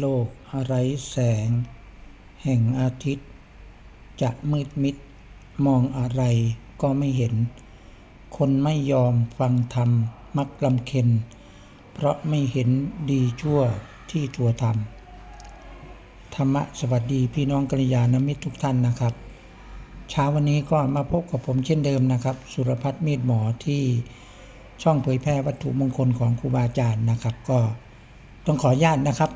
โลกไร้แสง แห่งอาทิตย์ จะมืดมิด มองอะไรก็ไม่เห็น คนไม่ยอมฟังธรรมมักลำเค็น เพราะไม่เห็นดีชั่วที่ตัวทำธรรมะสวัสดีพี่น้องกัลยาณมิตรทุกท่านนะครับ เช้าวันนี้ก็มาพบกับผมเช่นเดิมนะครับ สุรพัฒน์มีดหมอที่ช่องเผยแพร่วัตถุมงคลของครูบาอาจารย์นะครับ ก็ต้องขออนุญาตนะครับ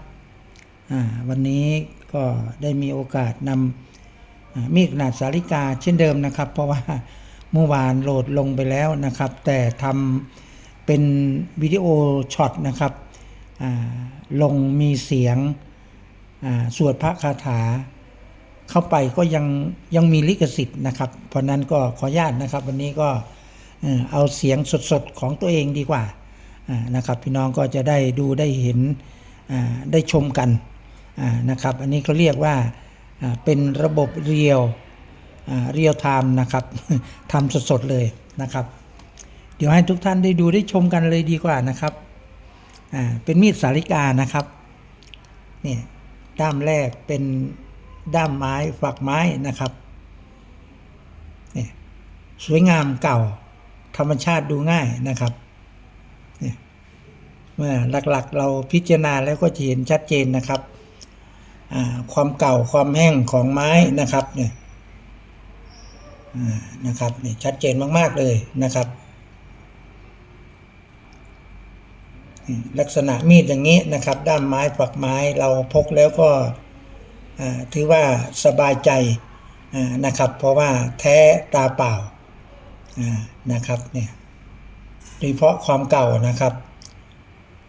วันนี้ก็ได้มีโอกาสนำมีดขนาดสาริกาเช่นเดิมนะครับ เพราะว่าเมื่อวานโหลดลงไปแล้วนะครับ แต่ทำเป็นวิดีโอช็อตนะครับลงมีเสียงสวดพระคาถาเข้าไปก็ยังยังมีลิขสิทธิ์นะครับ เพราะนั้นก็ขออนุญาตนะครับ วันนี้ก็เอาเสียงสดๆของตัวเองดีกว่านะครับ พี่น้องก็จะได้ดูได้เห็นได้ชมกัน นะครับ อันนี้เขาเรียกว่าเป็นระบบเรียลเรียลไทม์นะครับทำสดๆเลยนะครับ เดี๋ยวให้ทุกท่านได้ดูได้ชมกันเลยดีกว่านะครับเป็นมีดสาริกานะครับนี่ด้ามแรกเป็นด้ามไม้ฝักไม้นะครับนี่สวยงามเก่า ธรรมชาติดูง่ายนะครับเนี่ยเมื่อหลักๆเราพิจารณาแล้วก็จะเห็นชัดเจนนะครับ ความเก่าความแห้งของไม้นะครับเนี่ยนะครับเนี่ยชัดเจนมาก ๆ เลยนะครับ ลักษณะมีดอย่างนี้นะครับ ด้ามไม้ฝักไม้เราพกแล้วก็ถือว่าสบายใจนะครับ เพราะว่าแท้ตาเปล่านะครับเนี่ยโดยเฉพาะความเก่านะครับ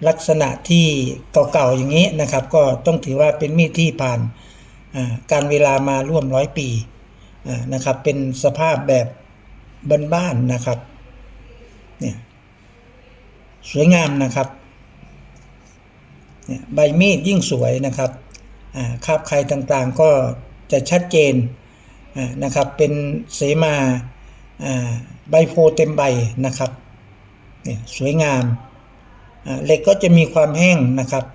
ลักษณะที่เก่าๆอย่างนี้นะครับ ก็ต้องถือว่าเป็นมีดที่ผ่านการเวลามาร่วมร้อยปีนะครับ เป็นสภาพแบบบ้านๆนะครับเนี่ยสวยงามนะครับเนี่ยใบมีดยิ่งสวยนะครับคาบใครต่างๆก็จะชัดเจนนะครับเป็นเสมาใบโพเต็มใบนะครับเนี่ยสวยงาม เหล็กก็จะมีความแห้งนะครับ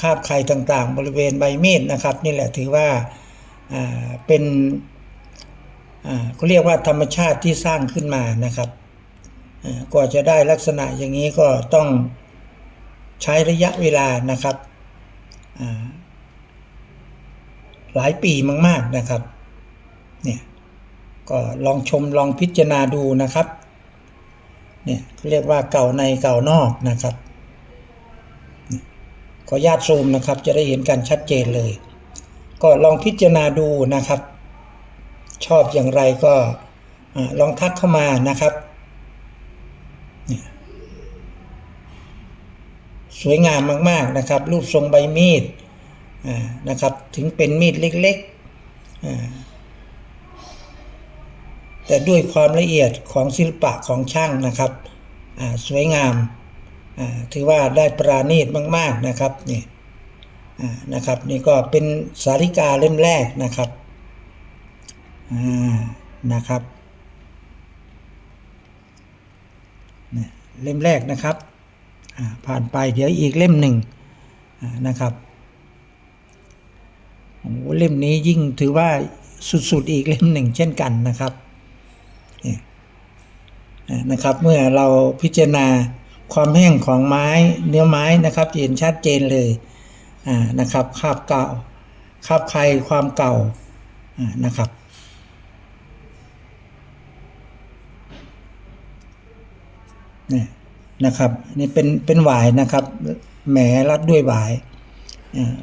คาบใครต่างๆ บริเวณใบมีดนะครับ นี่แหละถือว่าเป็นเขาเรียกว่าธรรมชาติที่สร้างขึ้นมานะครับกว่าจะได้ลักษณะอย่างนี้ก็ต้องใช้ระยะเวลานะครับหลายปีมาก ๆนะครับเนี่ยก็ลองชมลองพิจารณาดูนะครับ เนี่ยเรียกว่าเก่าในเก่านอกนะครับขอญาตซูมนะครับ จะได้เห็นกันชัดเจนเลย ก็ลองพิจารณาดูนะครับ ชอบอย่างไรก็ลองทักเข้ามานะครับสวยงามมากๆนะครับ รูปทรงใบมีดนะครับ ถึงเป็นมีดเล็กๆ แต่ด้วยความละเอียดของศิลปะของช่างนะครับสวยงามถือว่าได้ปราณีตมาก ๆนะครับนี่นะครับนี่ก็เป็นสาริกาเล่มแรกนะครับนะครับเล่มแรกนะครับผ่านไปเดี๋ยวอีกเล่มหนึ่งนะครับโอ้โหเล่มนี้ยิ่งถือว่าสุดๆอีกเล่มหนึ่งเช่นกันนะครับ นะครับ เมื่อเราพิจารณาความแห้งของไม้เนื้อไม้นะครับเห็นชัดเจนเลยนะครับคาบเก่าคาบใครความเก่านะครับนี่นะครับนี่เป็นเป็นหวายนะครับแหมรัดด้วยหวาย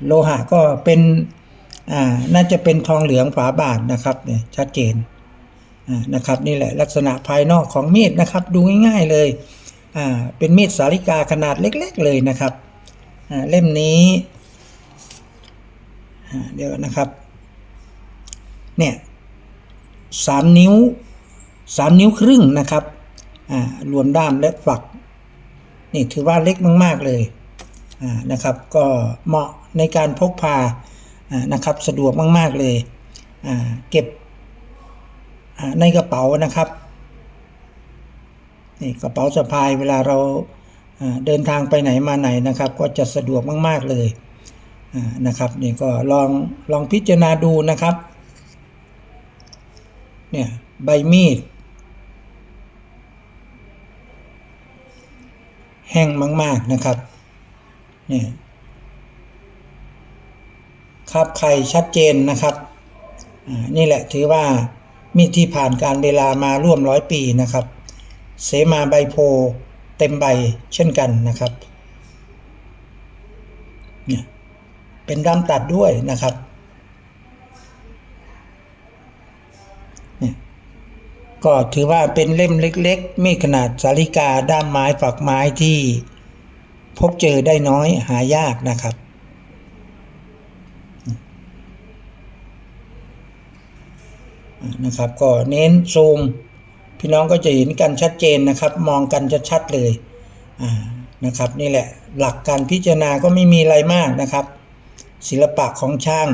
โลหะก็เป็นน่าจะเป็นทองเหลืองฝาบาทนะครับเนี่ยชัดเจน นะครับนี่แหละลักษณะภายนอกของมีดนะครับดูง่ายๆเลยเป็นมีดสาริกาขนาดเล็กๆเลยนะครับเล่มนี้เดี๋ยวนะครับเนี่ยสามนิ้วสามนิ้วครึ่งนะครับรวมด้ามและฝักนี่ถือว่าเล็กมากๆเลยนะครับ ก็เหมาะในการพกพานะครับสะดวกมาก ๆเลยเก็บ ในกระเป๋านะครับนี่กระเป๋าสะพายเวลาเราเดินทางไปไหนมาไหนนะครับ ก็จะสะดวกมาก ๆเลยนะครับนี่ก็ลองลองพิจารณาดูนะครับเนี่ยใบมีด แห้งมาก ๆนะครับเนี่ยคาบไข่ชัดเจนนะครับนี่แหละถือว่า มีที่ผ่านการเวลามาร่วมร้อยปีนะครับ เสมาใบโพเต็มใบเช่นกันนะครับเนี่ยเป็นด้ามตัดด้วยนะครับเนี่ยก็ถือว่าเป็นเล่มเล็ก ๆ มีขนาดสาลิกาด้ามไม้ฝักไม้ที่พบเจอได้น้อยหายากนะครับ นะครับ ก็เน้นซูม พี่น้องก็จะเห็นกันชัดเจนนะครับ มองกันชัดๆเลยนะครับ นี่แหละหลักการพิจารณาก็ไม่มีอะไรมากนะครับ ศิลปะของช่าง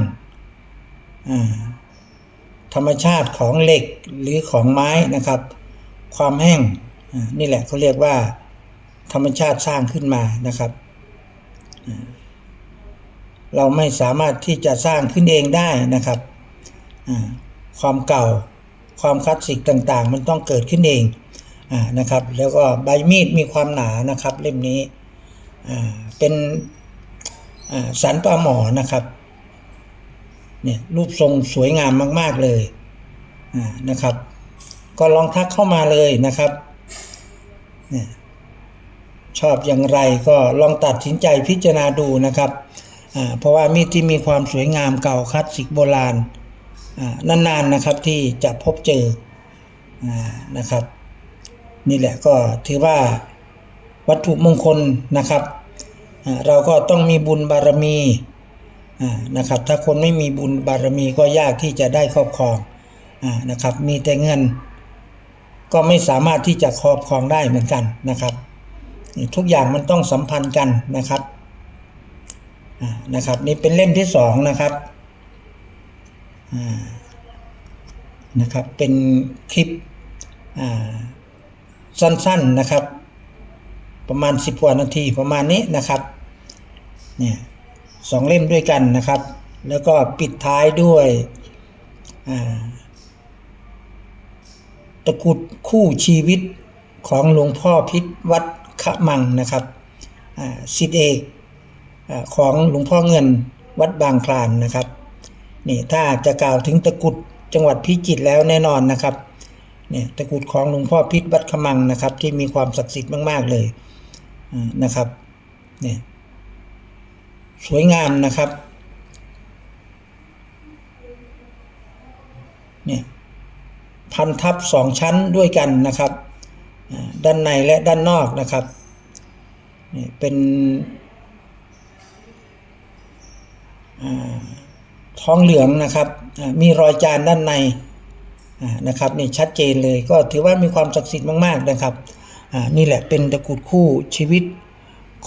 ธรรมชาติของเหล็กหรือของไม้นะครับ ความแห้งนี่แหละเขาเรียกว่า ธรรมชาติสร้างขึ้นมานะครับเราไม่สามารถที่จะสร้างขึ้นเองได้นะครับ ความเก่า ความคลาสสิกต่างๆ มันต้องเกิดขึ้นเองอานะครับ แล้วก็ใบมีดมีความหนานะครับ เล่มนี้อ่าเป็นอ่าสันปลาหมอนะครับเนี่ยรูปทรงสวยงามมาก ๆเลยอ่านะครับ ก็ลองทักเข้ามาเลยนะครับเนี่ยชอบอย่างไรก็ลองตัดสินใจพิจารณาดูนะครับ เพราะว่ามีดที่มีความสวยงามเก่าคลาสสิกโบราณ นานๆนะครับที่จะพบเจอนะครับ นี่แหละก็ถือว่าวัตถุมงคลนะครับ เราก็ต้องมีบุญบารมีนะครับ ถ้าคนไม่มีบุญบารมีก็ยากที่จะได้ครอบครองนะครับ มีแต่เงินก็ไม่สามารถที่จะครอบครองได้เหมือนกันนะครับ ทุกอย่างมันต้องสัมพันธ์กันนะครับนะครับ นี่เป็นเล่มที่สองนะครับ นะครับ เป็นคลิปสั้นๆนะครับ ประมาณ10กว่านาทีประมาณนี้นะครับ เนี่ยสองเล่มด้วยกันนะครับ แล้วก็ปิดท้ายด้วยตะกุดคู่ชีวิตของหลวงพ่อพิษวัดขะมังนะครับสิทธิเอกอของหลวงพ่อเงินวัดบางคลานนะครับ นี่ถ้าจะกล่าวถึงตะกุดจังหวัดพิจิตรแล้วแน่นอนนะครับเนี่ยตะกุดของหลวงพ่อพิษวัดขมังนะครับ ที่มีความศักดิ์สิทธิ์มาก ๆ เลยนะครับเนี่ยสวยงามนะครับเนี่ยพันทับสองชั้นด้วยกันนะครับ ด้านในและด้านนอกนะครับนี่เป็นอ่า ทองเหลืองนะครับมีรอยจานด้านในนะครับนี่ชัดเจนเลยก็ถือว่ามีความศักดิ์สิทธิ์มากๆนะครับนี่แหละเป็นตะกุดคู่ชีวิต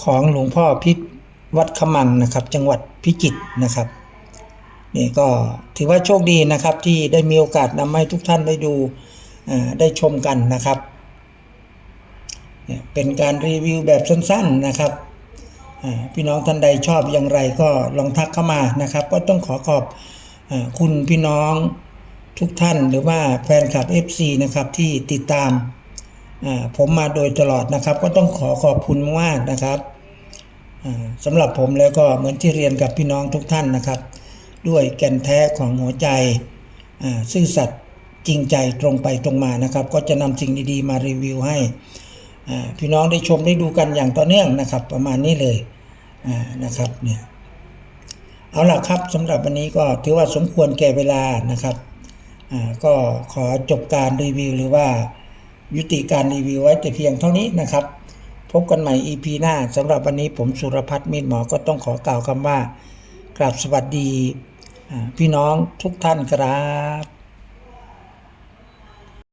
ของหลวงพ่อพิษวัดขมังนะครับ จังหวัดพิจิตรนะครับนี่ก็ถือว่าโชคดีนะครับที่ได้มีโอกาสนำให้ทุกท่านได้ดูได้ชมกันนะครับ เป็นการรีวิวแบบสั้นๆนะครับ พี่น้องท่านใดชอบอย่างไรก็ลองทักเข้ามานะครับ ก็ต้องขอขอบอคุณพี่น้องทุกท่านหรือว่าแฟนคลับ FC นะครับที่ติดตามผมมาโดยตลอดนะครับ ก็ต้องขอขอบคุณมากนะครับสำหรับผมแล้วก็เหมือนที่เรียนกับพี่น้องทุกท่านนะครับ ด้วยแก่นแท้ของหัวใจซื่อสัตย์จริงใจตรงไปตรงมานะครับ ก็จะนำสิ่งดีๆมารีวิวให้ พี่น้องได้ชมได้ดูกันอย่างต่อเนื่องนะครับ ประมาณนี้เลยนะครับเนี่ยเอาล่ะครับสำหรับวันนี้ก็ถือว่าสมควรแก่เวลานะครับก็ขอจบการรีวิวหรือว่ายุติการรีวิวไว้แต่เพียงเท่านี้นะครับ พบกันใหม่ EP หน้าสำหรับวันนี้ผมสุรพัฒน์มีดหมอก็ต้องขอกล่าวคำว่ากราบสวัสดี พี่น้องทุกท่านครับ